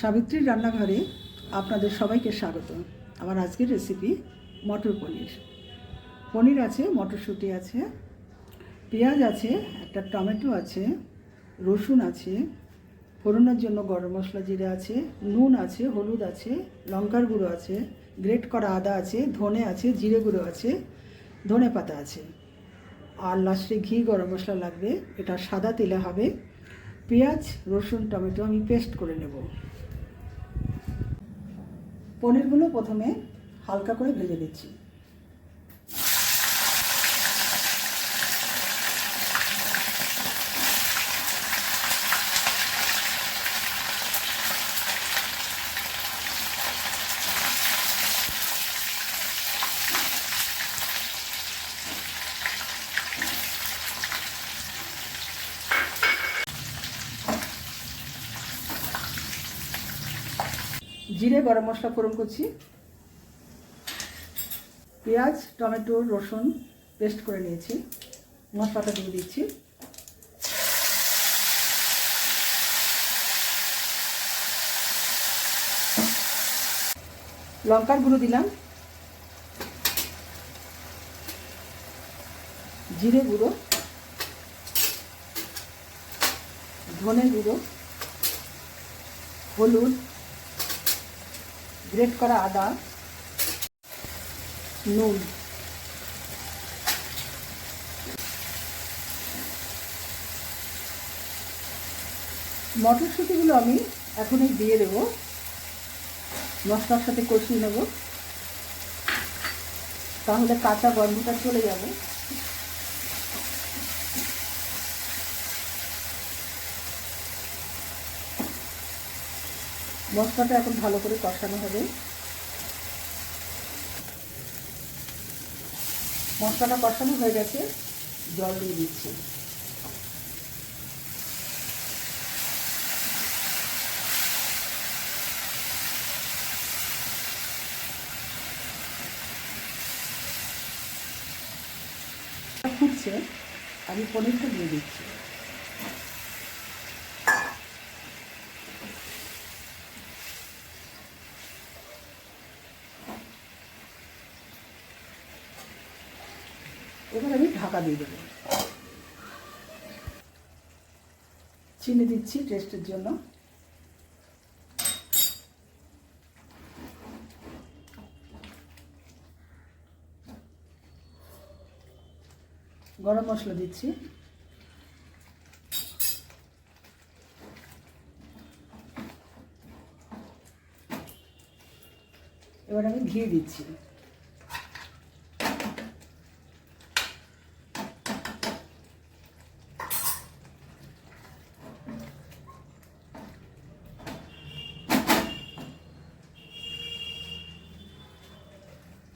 সাবিত্রীর রান্নাঘরে আপনাদের সবাইকে স্বাগত আমার আজকের রেসিপি মটর পনির। পনির আছে, মটরশুঁটি আছে, পেঁয়াজ আছে, একটা টমেটো আছে, রসুন আছে, ফোড়নের জন্য গরম মশলা জিরে আছে, নুন আছে, হলুদ আছে, লঙ্কার গুঁড়ো আছে, গ্রেট করা আদা আছে, ধনে আছে, জিরে গুঁড়ো আছে, ধনে পাতা আছে। আর লাস্টে ঘি গরম মশলা লাগবে, এটা সাদা তেলে হবে। পেঁয়াজ, রসুন, টমেটো আমি পেস্ট করে নেব। পনিরগুলো প্রথমে হালকা করে ভেজে দিচ্ছি জিরে, গরম মশলা ফোড়ন করছি। পেঁয়াজ, টমেটো, রসুন পেস্ট করে নিয়েছি। মশলাটা দিয়ে দিচ্ছি। লঙ্কার গুঁড়ো দিলাম। জিরে গুঁড়ো। ধনে গুঁড়ো। হলুদ। গ্রেট করা আদা, নুন, মটরশুঁটিগুলো আমি এখনই দিয়ে দেবো। মশলার সাথে কষিয়ে নেব। তাহলে কাঁচা গন্ধটা চলে যাবে। মশলাটা এখন ভালো করে কষানো হবে। মশলাটা কষানো হয়ে গেছে, জল দিয়ে দিচ্ছি। ফুটছে, আমি পনিরটা দিয়ে দিচ্ছি। এবার আমি ঢাকা দিয়ে দেবো। চিনি দিচ্ছি টেস্টের জন্য। গরম মশলা দিচ্ছি। এবার আমি ঘি দিচ্ছি।